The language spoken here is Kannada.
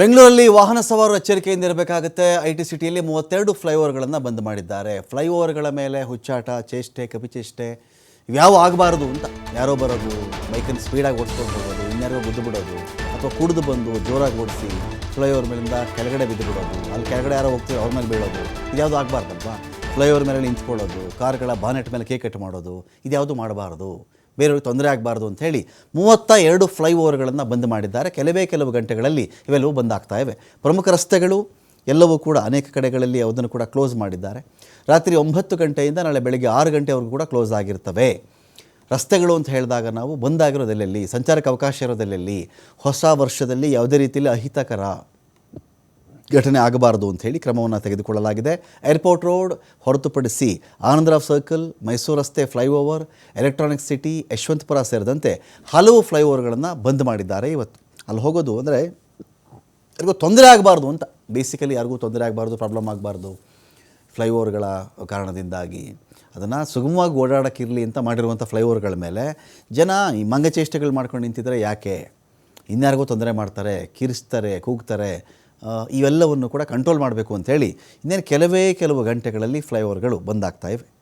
ಬೆಂಗಳೂರಲ್ಲಿ ವಾಹನ ಸವಾರರು ಎಚ್ಚರಿಕೆಯಿಂದ ಇರಬೇಕಾಗುತ್ತೆ. ಐ ಟಿ ಸಿಟಿಯಲ್ಲಿ ಮೂವತ್ತೆರಡು ಫ್ಲೈಓವರ್ಗಳನ್ನು ಬಂದ್ ಮಾಡಿದ್ದಾರೆ. ಫ್ಲೈಓವರ್ಗಳ ಮೇಲೆ ಹುಚ್ಚಾಟ, ಚೇಷ್ಟೆ, ಕಪಿಚೇಷ್ಟೆ ಇವ್ಯಾವ ಆಗಬಾರ್ದು ಅಂತ. ಯಾರೋ ಬರೋದು, ಬೈಕನ್ನು ಸ್ಪೀಡಾಗಿ ಓಡಿಸ್ಕೊಂಡು ಹೋಗೋದು ಇನ್ಯಾರೋ ಬಿದ್ದು ಬಿಡೋದು, ಅಥವಾ ಕುಡಿದು ಬಂದು ಜೋರಾಗಿ ಓಡಿಸಿ ಫ್ಲೈಓವರ್ ಮೇಲಿಂದ ಕೆಳಗಡೆ ಬಿದ್ದು ಬಿಡೋದು, ಅಲ್ಲಿ ಕೆಳಗಡೆ ಯಾರೋ ಹೋಗ್ತೀವಿ ಅವ್ರ ಮೇಲೆ ಬೀಳೋದು, ಇದ್ಯಾವುದು ಆಗಬಾರ್ದಲ್ವಾ? ಫ್ಲೈಓವರ್ ಮೇಲೆ ನಿಂತ್ಕೊಳ್ಳೋದು, ಕಾರ್ಗಳ ಬಾನೆಟ್ ಮೇಲೆ ಕೇಕ್ ಕಟ್ ಮಾಡೋದು, ಇದ್ಯಾವುದು ಮಾಡಬಾರ್ದು? ಬೇರೆಯವ್ರಿಗೆ ತೊಂದರೆ ಆಗಬಾರ್ದು ಅಂತ ಹೇಳಿ ಮೂವತ್ತ ಎರಡು ಫ್ಲೈಓವರ್ಗಳನ್ನು ಬಂದ್ ಮಾಡಿದ್ದಾರೆ. ಕೆಲವೇ ಕೆಲವು ಗಂಟೆಗಳಲ್ಲಿ ಇವೆಲ್ಲವೂ ಬಂದಾಗ್ತಾ ಇವೆ. ಪ್ರಮುಖ ರಸ್ತೆಗಳು ಎಲ್ಲವೂ ಕೂಡ ಅನೇಕ ಕಡೆಗಳಲ್ಲಿ ಅದನ್ನು ಕೂಡ ಕ್ಲೋಸ್ ಮಾಡಿದ್ದಾರೆ. ರಾತ್ರಿ ಒಂಬತ್ತು ಗಂಟೆಯಿಂದ ನಾಳೆ ಬೆಳಗ್ಗೆ ಆರು ಗಂಟೆವರೆಗೂ ಕೂಡ ಕ್ಲೋಸ್ ಆಗಿರ್ತವೆ. ರಸ್ತೆಗಳು ಅಂತ ಹೇಳಿದಾಗ ನಾವು ಬಂದಾಗಿರೋದೆಲ್ಲೆಲ್ಲಿ, ಸಂಚಾರಕ್ಕೆ ಅವಕಾಶ ಇರೋದೆಲ್ಲೆಲ್ಲಿ, ಹೊಸ ವರ್ಷದಲ್ಲಿ ಯಾವುದೇ ರೀತಿಯಲ್ಲಿ ಅಹಿತಕರ ಘಟನೆ ಆಗಬಾರದು ಅಂತ ಹೇಳಿ ಕ್ರಮವನ್ನು ತೆಗೆದುಕೊಳ್ಳಲಾಗಿದೆ. ಏರ್ಪೋರ್ಟ್ ರೋಡ್ ಹೊರತುಪಡಿಸಿ ಆನಂದರಾವ್ ಸರ್ಕಲ್ ಮೈಸೂರು ರಸ್ತೆ ಫ್ಲೈಓವರ್ ಎಲೆಕ್ಟ್ರಾನಿಕ್ ಸಿಟಿ ಯಶವಂತಪುರ ಸೇರಿದಂತೆ ಹಲವು ಫ್ಲೈಓವರ್ಗಳನ್ನು ಬಂದ್ ಮಾಡಿದ್ದಾರೆ. ಇವತ್ತು ಅಲ್ಲಿ ಹೋಗೋದು ಅಂದರೆ ಯಾರಿಗೂ ತೊಂದರೆ ಆಗಬಾರ್ದು ಅಂತ. ಬೇಸಿಕಲಿ ಯಾರಿಗೂ ತೊಂದರೆ ಆಗಬಾರ್ದು ಪ್ರಾಬ್ಲಮ್ ಆಗಬಾರ್ದು ಫ್ಲೈಓವರ್ಗಳ ಕಾರಣದಿಂದಾಗಿ. ಅದನ್ನು ಸುಗಮವಾಗಿ ಓಡಾಡೋಕ್ಕಿರಲಿ ಅಂತ ಮಾಡಿರುವಂಥ ಫ್ಲೈಓವರ್ಗಳ ಮೇಲೆ ಜನ ಈ ಮಂಗಚೇಷ್ಟೆಗಳು ಮಾಡ್ಕೊಂಡು ನಿಂತಿದ್ದಾರೆ ಯಾಕೆ? ಇನ್ಯಾರಿಗೂ ತೊಂದರೆ ಮಾಡ್ತಾರೆ, ಕಿರಿಸ್ತಾರೆ, ಕೂಗ್ತಾರೆ ಇವೆಲ್ಲವನ್ನು ಕೂಡ ಕಂಟ್ರೋಲ್ ಮಾಡಬೇಕು ಅಂತೇಳಿ ಇನ್ನೇನು ಕೆಲವೇ ಕೆಲವು ಗಂಟೆಗಳಲ್ಲಿ ಫ್ಲೈಓವರ್ಗಳು ಬಂದಾಗ್ತಾ ಇವೆ.